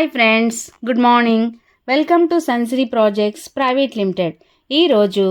Hi friends good morning welcome to Sunsiri projects private limited ఈరోజు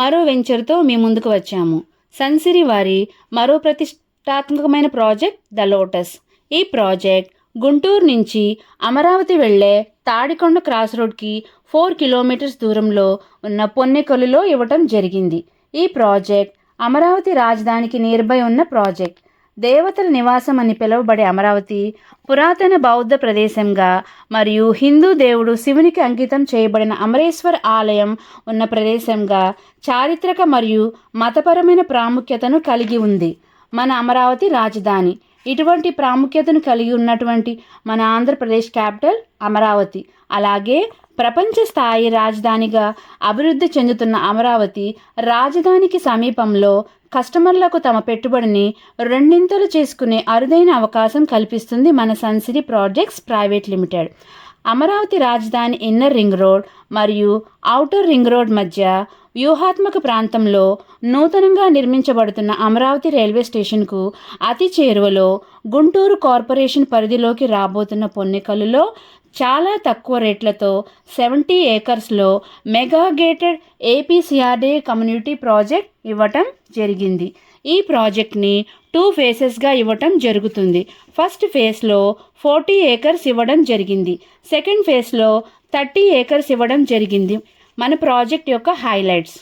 మరో వెంచర్తో మీ ముందుకు వచ్చాము. సన్సిరి వారి మరో ప్రతిష్టాత్మకమైన ప్రాజెక్ట్ ద లోటస్ ఈ ప్రాజెక్ట్ గుంటూరు నుంచి అమరావతి వెళ్ళే తాడికొండ క్రాస్ రోడ్కి ఫోర్ కిలోమీటర్స్ దూరంలో ఉన్న పొన్నెకొలులో ఇవ్వటం జరిగింది. ఈ ప్రాజెక్ట్ అమరావతి రాజధానికి నియర్బై ఉన్న ప్రాజెక్ట్ దేవతల నివాసం అని పిలువబడే అమరావతి పురాతన బౌద్ధ ప్రదేశంగా మరియు హిందూ దేవుడు శివునికి అంకితం చేయబడిన అమరేశ్వర్ ఆలయం ఉన్న ప్రదేశంగా చారిత్రక మరియు మతపరమైన ప్రాముఖ్యతను కలిగి ఉంది. మన అమరావతి రాజధాని. ఇటువంటి ప్రాముఖ్యతను కలిగి ఉన్నటువంటి మన ఆంధ్రప్రదేశ్ క్యాపిటల్ అమరావతి. అలాగే ప్రపంచ స్థాయి రాజధానిగా అభివృద్ధి చెందుతున్న అమరావతి రాజధానికి సమీపంలో కస్టమర్లకు తమ పెట్టుబడిని రెండింతలు చేసుకునే అరుదైన అవకాశం కల్పిస్తుంది మన Sunsiri projects private limited. Amaravati రాజధాని ఇన్నర్ రింగ్ రోడ్ మరియు ఔటర్ రింగ్ రోడ్ మధ్య వ్యూహాత్మక ప్రాంతంలో నూతనంగా నిర్మించబడుతున్న అమరావతి రైల్వే స్టేషన్కు అతి చేరువలో గుంటూరు కార్పొరేషన్ పరిధిలోకి రాబోతున్న పొన్నికల్లులో చాలా తక్కువ రేట్లతో seventy ఏకర్స్లో mega gated APCRD community project ఇవ్వటం జరిగింది. ఈ ప్రాజెక్ట్ని టూ ఫేసెస్గా ఇవ్వటం జరుగుతుంది. ఫస్ట్ ఫేజ్లో ఫోర్టీ ఏకర్స్ ఇవ్వడం జరిగింది. సెకండ్ ఫేజ్లో థర్టీ ఏకర్స్ ఇవ్వడం జరిగింది. మన ప్రాజెక్ట్ యొక్క హైలైట్స్.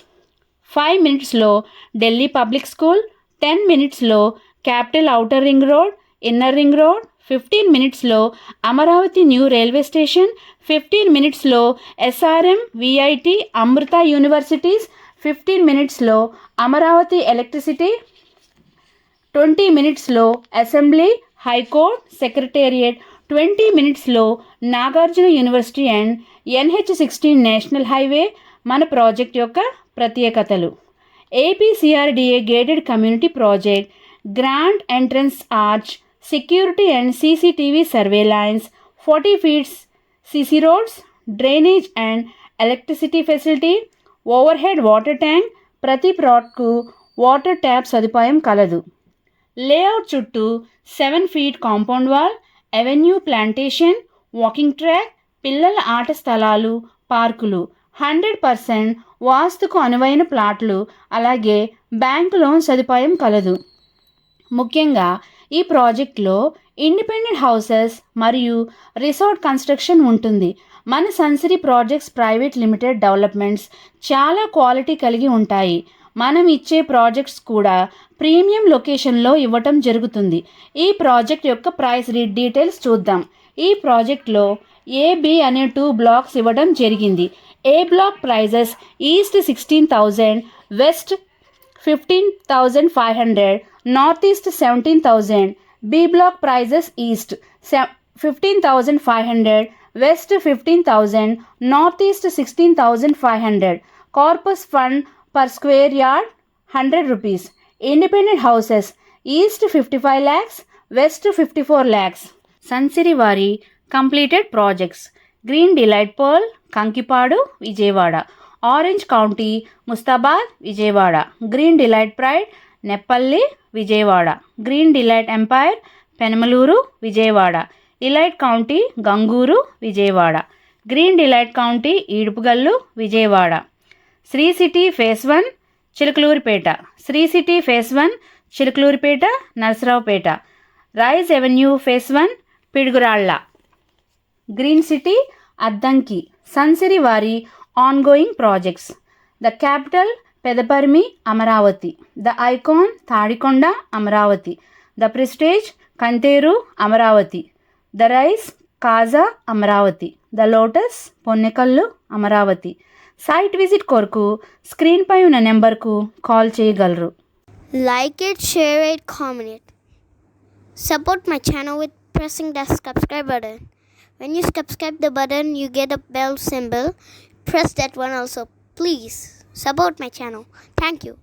ఫైవ్ మినిట్స్లో ఢిల్లీ పబ్లిక్ స్కూల్ టెన్ మినిట్స్లో capital outer ring road inner ring road fifteen మినిట్స్లో Amaravati new railway station fifteen మినిట్స్లో SRM VIT Amrita universities fifteen మినిట్స్లో అమరావతి ఎలక్ట్రిసిటీ ట్వంటీ మినిట్స్లో assembly high court secretariat twenty మినిట్స్లో Nagarjuna university and NH sixteen national highway మన project యొక్క ప్రత్యేకతలు. APCRDA gated community project grand entrance arch security and CCTV surveillance forty feets CC roads drainage and electricity facility over head water tank ప్రతి ప్లాట్కు water tap సదుపాయం కలదు. Layout చుట్టూ seven feet compound wall avenue plantation walking track పిల్లల ఆట స్థలాలు పార్కులు hundred percent వాస్తుకు అనువైన ప్లాట్లు అలాగే బ్యాంకు లోన్ సదుపాయం కలదు. ముఖ్యంగా ఈ ప్రాజెక్ట్లో ఇండిపెండెంట్ హౌసెస్ మరియు రిసార్ట్ కన్స్ట్రక్షన్ ఉంటుంది. మన Sunsiri projects private limited developments చాలా క్వాలిటీ కలిగి ఉంటాయి. మనం ఇచ్చే ప్రాజెక్ట్స్ కూడా ప్రీమియం లొకేషన్లో ఇవ్వటం జరుగుతుంది. ఈ ప్రాజెక్ట్ యొక్క ప్రైస్ రీడ్ డీటెయిల్స్ చూద్దాం. ఈ ప్రాజెక్ట్లో ఏబి అనే టూ బ్లాక్స్ ఇవ్వడం జరిగింది. A block prices east sixteen thousand west fifteen thousand five hundred north east seventeen thousand B block prices east fifteen thousand five hundred west fifteen thousand north east sixteen thousand five hundred corpus fund per square yard hundred rupees independent houses east fifty five lakhs west fifty four lakhs Sunsiri వారి completed projects. Green delight pearl Kankipadu Vijayawada. Orange county Mustabad Vijayawada. Green delight pride Neppalli Vijayawada. Green delight empire Penamaluru Vijayawada. Delight county Gangur Vijayawada. Green delight county Edupugallu Vijayawada. Sri city phase one Chilakaluripet. Sri city phase one Chilakaluripet Narasaraopet. Rise avenue phase one Piduguralla. Green city Addanki Sunsiri వారి ongoing projects. The capital Pedaparimi Amaravati. The icon Tadikonda Amaravati. The prestige Kantheru Amaravati. The rise Kaza Amaravati. The lotus Ponnekallu Amaravati. Site visit కొరకు స్క్రీన్పై ఉన్న నెంబర్కు call చేయగలరు. Like it share it comment it. Support my channel with pressing the subscribe. When you subscribe the button, you get a bell symbol. Press that one also. Please support my channel. Thank you.